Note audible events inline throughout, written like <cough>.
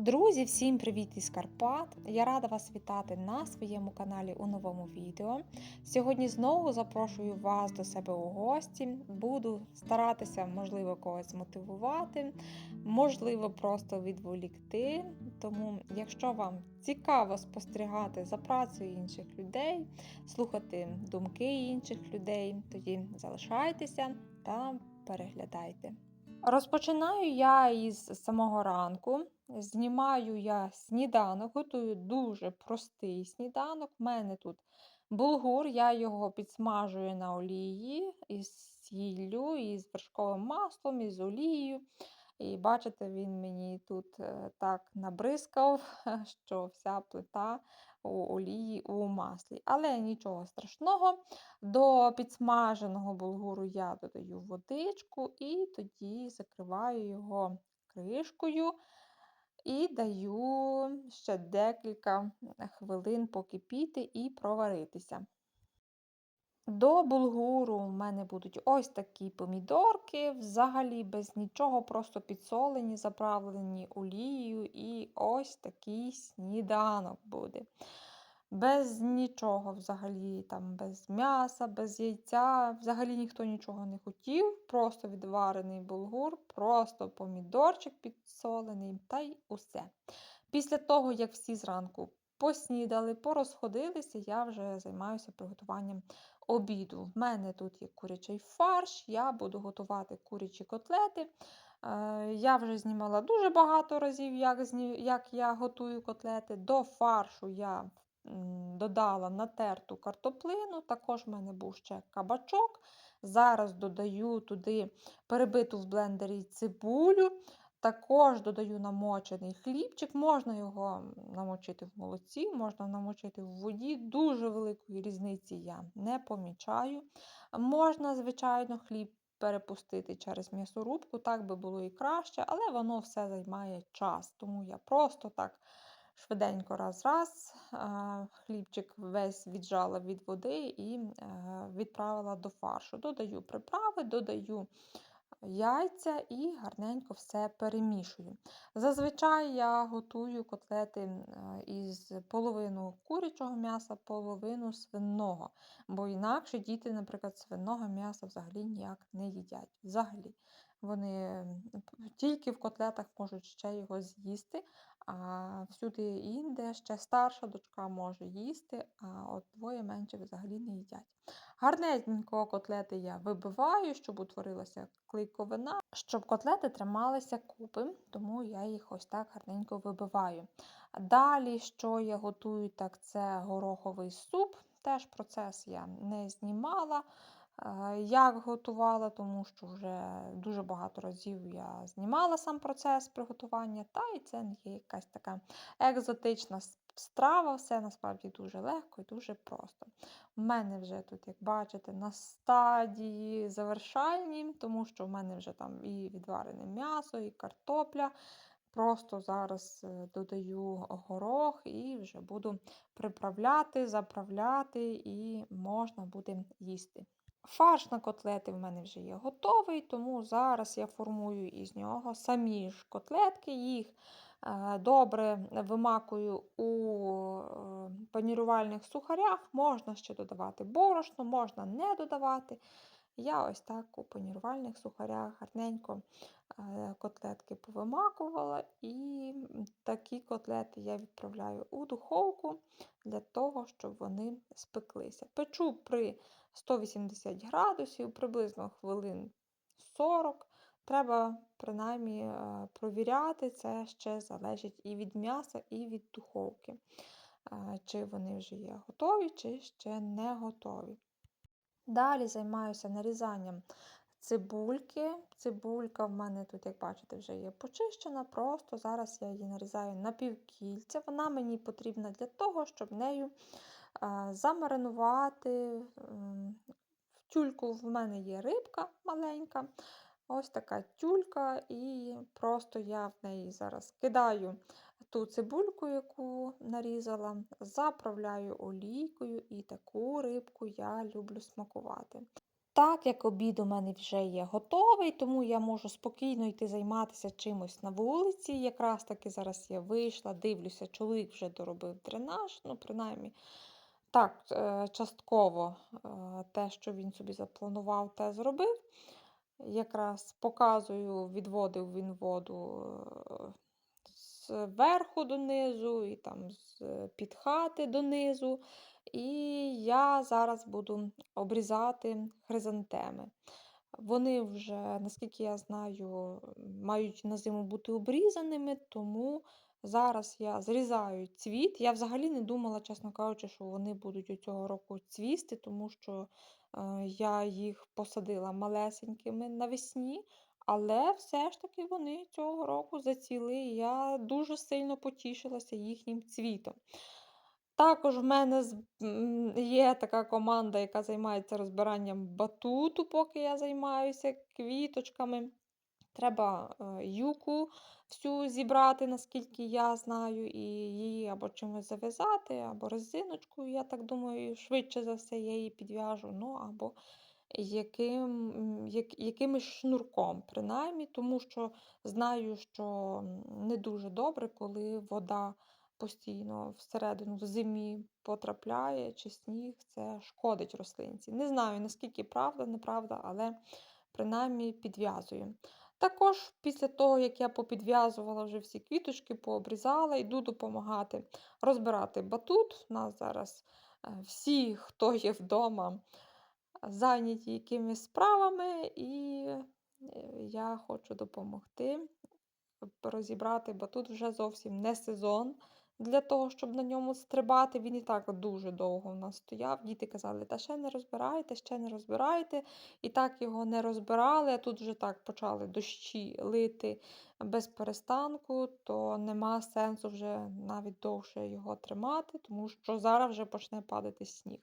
Друзі, всім привіт із Карпат! Я рада вас вітати на своєму каналі у новому відео. Сьогодні знову запрошую вас до себе у гості. Буду старатися, можливо, когось мотивувати, можливо, просто відволікти. Тому, якщо вам цікаво спостерігати за працею інших людей, слухати думки інших людей, тоді залишайтеся та переглядайте. Розпочинаю я із самого ранку. Знімаю я сніданок, готую дуже простий сніданок. У мене тут булгур, я його підсмажую на олії із сіллю, із вершковим маслом, із олією. І бачите, він мені тут е, так набризкав, <laughs> що вся плита у олії у маслі. Але нічого страшного. До підсмаженого булгуру я додаю водичку і тоді закриваю його кришкою. І даю ще декілька хвилин покипіти і проваритися. До булгуру в мене будуть ось такі помідорки, взагалі без нічого, просто підсолені, заправлені олією, і ось такий сніданок буде. Без нічого взагалі, там, без м'яса, без яйця. Взагалі ніхто нічого не хотів. Просто відварений булгур, просто помідорчик підсолений та й усе. Після того, як всі зранку поснідали, порозходилися, я вже займаюся приготуванням обіду. В мене тут є курячий фарш, я буду готувати курячі котлети. Е, я вже знімала дуже багато разів, як як я готую котлети. До фаршу я додала натерту картоплину, також в мене був ще кабачок. Зараз додаю туди перебиту в блендері цибулю. Також додаю намочений хлібчик, можна його намочити в молоці, можна намочити в воді. Дуже великої різниці я не помічаю. Можна, звичайно, хліб перепустити через м'ясорубку, так би було і краще, але воно все займає час. Тому я просто так швиденько раз-раз, хлібчик весь віджала від води і е, відправила до фаршу. Додаю приправи, додаю яйця і гарненько все перемішую. Зазвичай я готую котлети е, із половину курячого м'яса, половину свиного, бо інакше діти, наприклад, свиного м'яса взагалі ніяк не їдять. Взагалі. Вони тільки в котлетах можуть ще його з'їсти, а всюди інде ще старша дочка може їсти, а от двоє менше взагалі не їдять. Гарненько котлети я вибиваю, щоб утворилася клейковина, щоб котлети трималися купи, тому я їх ось так гарненько вибиваю. Далі, що я готую, так це гороховий суп. Теж процес я не знімала. Як готувала, тому що вже дуже багато разів я знімала сам процес приготування, та і це не є якась така екзотична страва, все насправді дуже легко і дуже просто. У мене вже тут, як бачите, на стадії завершальні, тому що в мене вже там і відварене м'ясо, і картопля. Просто зараз е, додаю горох і вже буду приправляти, заправляти, і можна буде їсти. Фарш на котлети в мене вже є готовий, тому зараз я формую із нього самі ж котлетки, їх е, добре вимакую у е, панірувальних сухарях, можна ще додавати борошно, можна не додавати. Я ось так у панірувальних сухарях гарненько е, котлетки повимакувала, і такі котлети я відправляю у духовку для того, щоб вони спеклися. Печу при 180 градусів, приблизно хвилин 40. Треба, принаймні, е, провіряти, це ще залежить і від м'яса, і від духовки. Е, чи вони вже є готові, чи ще не готові. Далі займаюся нарізанням цибульки. Цибулька в мене тут, як бачите, вже є почищена, просто зараз я її нарізаю на півкільця. Вона мені потрібна для того, щоб нею замаринувати. В тюльку в мене є рибка маленька. Ось така тюлька, і просто я в неї зараз кидаю ту цибульку, яку нарізала, заправляю олійкою, і таку рибку я люблю смакувати. Так як обід у мене вже є готовий, тому я можу спокійно йти займатися чимось на вулиці. Якраз таки зараз я вийшла, дивлюся, чоловік вже доробив дренаж, ну, принаймні, так, е, частково е, те, що він собі запланував, те зробив. Якраз показую, відводив він воду зверху донизу, і там з під хати донизу. І я зараз буду обрізати хризантеми. Вони вже, наскільки я знаю, мають на зиму бути обрізаними, тому зараз я зрізаю цвіт. Я взагалі не думала, чесно кажучи, що вони будуть у цього року цвісти, тому що е, я їх посадила малесенькими навесні. Але все ж таки вони цього року заціли, і я дуже сильно потішилася їхнім цвітом. Також в мене є така команда, яка займається розбиранням батуту, поки я займаюся квіточками. Треба е, юку всю зібрати, наскільки я знаю, і її або чимось зав'язати, або резиночкою. Я так думаю, швидше за все я її підв'яжу, ну або яким, як, якимось шнурком, принаймні, тому що знаю, що не дуже добре, коли вода постійно всередину в зимі потрапляє, чи сніг, це шкодить рослинці. Не знаю, наскільки правда, неправда, але принаймні підв'язую. Також після того, як я попідв'язувала вже всі квіточки, пообрізала, йду допомагати розбирати батут. У нас зараз е, всі, хто є вдома, зайняті якимись справами, і е, я хочу допомогти розібрати бо тут вже зовсім не сезон для того, щоб на ньому стрибати. Він і так дуже довго в нас стояв. Діти казали, та ще не розбирайте, ще не розбирайте. І так його не розбирали. А тут вже так почали дощі лити без перестанку, то нема сенсу вже навіть довше його тримати, тому що зараз вже почне падати сніг.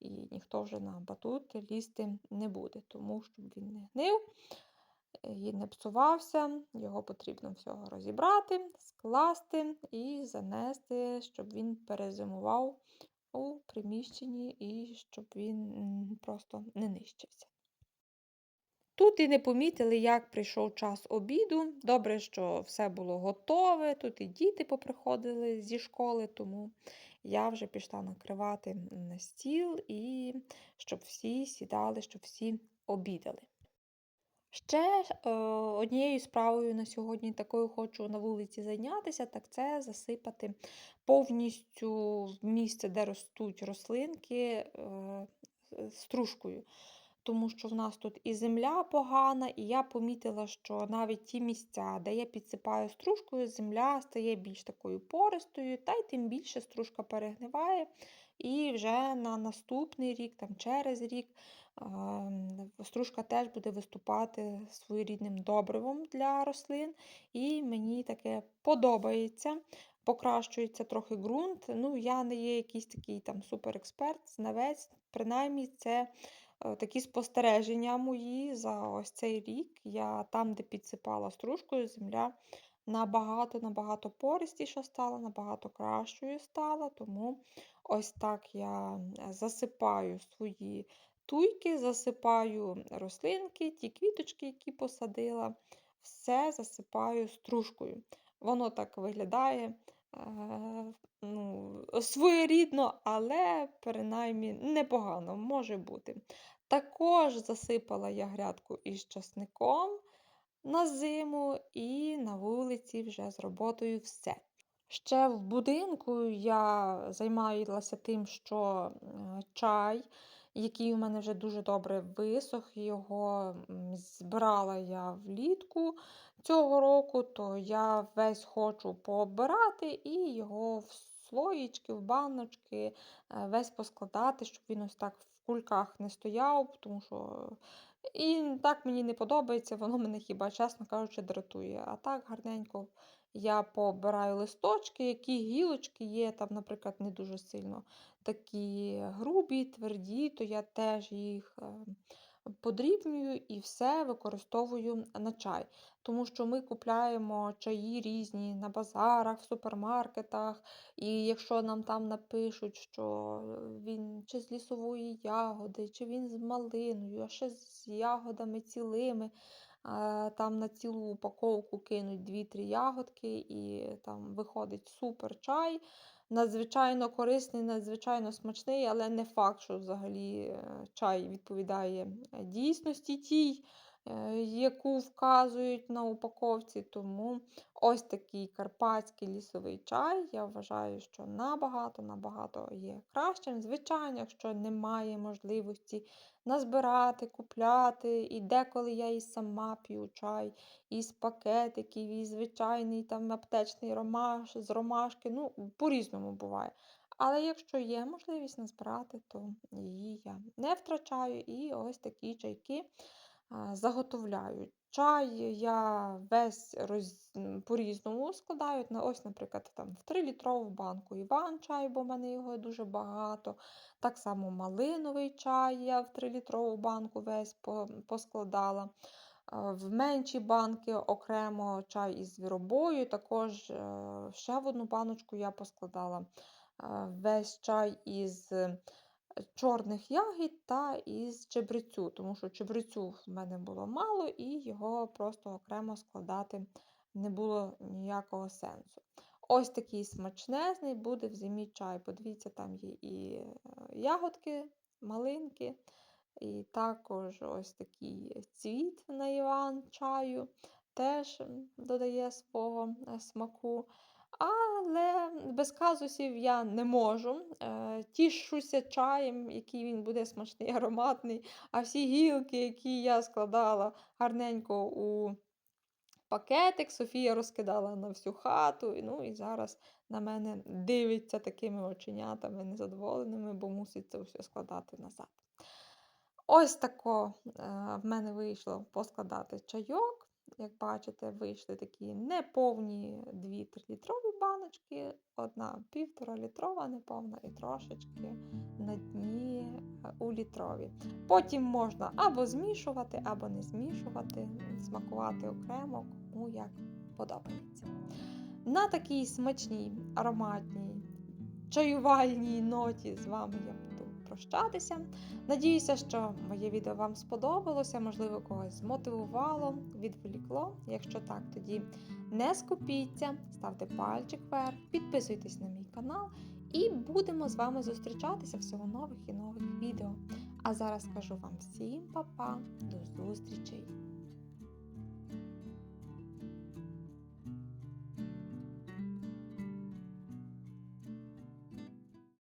І ніхто вже на батут лізти не буде, тому щоб він не гнив і не псувався, його потрібно всього розібрати, скласти і занести, щоб він перезимував у приміщенні і щоб він просто не нищився. Тут і не помітили, як прийшов час обіду. Добре, що все було готове. Тут і діти поприходили зі школи, тому я вже пішла накривати на стіл і щоб всі сідали, щоб всі обідали. Ще е, однією справою на сьогодні такою хочу на вулиці зайнятися, так це засипати повністю місце, де ростуть рослинки, е, стружкою. Тому що в нас тут і земля погана, і я помітила, що навіть ті місця, де я підсипаю стружкою, земля стає більш такою пористою, та й тим більше стружка перегниває. І вже на наступний рік, там через рік, Стружка теж буде виступати своєрідним добривом для рослин, і мені таке подобається. Покращується трохи ґрунт. Ну, Я не є якийсь такий там суперексперт, знавець. Принаймні, це е, такі спостереження мої за ось цей рік. Я там, де підсипала стружкою, земля набагато-набагато пористіша стала, набагато кращою стала. Тому ось так я засипаю свої туйки, засипаю рослинки, ті квіточки, які посадила, все засипаю стружкою. Воно так виглядає е, ну, своєрідно, але принаймні непогано може бути. Також засипала я грядку із часником на зиму, і на вулиці вже з роботою все. Ще в будинку я займалася тим, що чай який у мене вже дуже добре висох. Його збирала я влітку цього року, то я весь хочу пообирати і його в слоїчки, в баночки, е, весь поскладати, щоб він ось так в кульках не стояв, тому що. І так мені не подобається, <laughs> воно мене хіба, чесно кажучи, дратує. А так гарненько я пообираю листочки, які гілочки є, там, наприклад, не дуже сильно такі грубі, тверді, то я теж їх е, подрібнюю і все використовую на чай. Тому що ми купляємо чаї різні на базарах, в супермаркетах. І якщо нам там напишуть, що він чи з лісової ягоди, чи він з малиною, а ще з ягодами цілими, там на цілу упаковку кинуть 2-3 ягодки, і там виходить супер чай. Надзвичайно корисний, надзвичайно смачний, але не факт, що взагалі е, чай відповідає е, дійсності тій, е, яку вказують на упаковці. Тому ось такий карпатський лісовий чай, я вважаю, що набагато-набагато є кращим. Звичайно, якщо немає можливості назбирати, купляти, і деколи я і сама п'ю чай із пакетиків, і звичайний там аптечний ромаш, з ромашки. Ну, по-різному буває. Але якщо є можливість назбирати, то її я не втрачаю. І ось такі чайки заготовляю. Чай я весь роз... по-різному складаю. Ось, наприклад, там в 3-літрову банку Іван чай, бо в мене його дуже багато. Так само малиновий чай я в 3-літрову банку весь поскладала. В менші банки окремо чай із звіробою. Також е, ще в одну баночку я поскладала весь чай із чорних ягід та із чебрецю, тому що чебрецю в мене було мало, і його просто окремо складати не було ніякого сенсу. Ось такий смачнезний буде в зимі чай. Подивіться, там є і е, ягодки, малинки, і також ось такий цвіт на Іван чаю теж додає свого е, смаку. Але без казусів я не можу. Е, Тішуся чаєм, який він буде смачний, <laughs> ароматний. А всі гілки, які я складала гарненько у пакетик, Софія розкидала на всю хату. Ну і зараз на мене дивиться такими оченятами незадоволеними, бо мусить це все складати назад. Ось тако е, в мене вийшло поскладати чайок. Як бачите, вийшли такі неповні 2-3 літрові баночки, одна півтора літрова, неповна і трошечки на дні е, у літрові. Потім можна або змішувати, або не змішувати, смакувати окремо, кому як подобається. На такій смачній, ароматній, чаювальній ноті з вами я прощатися. Надіюся, що моє відео вам сподобалося, можливо, когось змотивувало, відволікло. Якщо так, тоді не скупіться, ставте пальчик вверх, підписуйтесь на мій канал і будемо з вами зустрічатися всього нових і нових відео. А зараз кажу вам всім па-па, до зустрічей!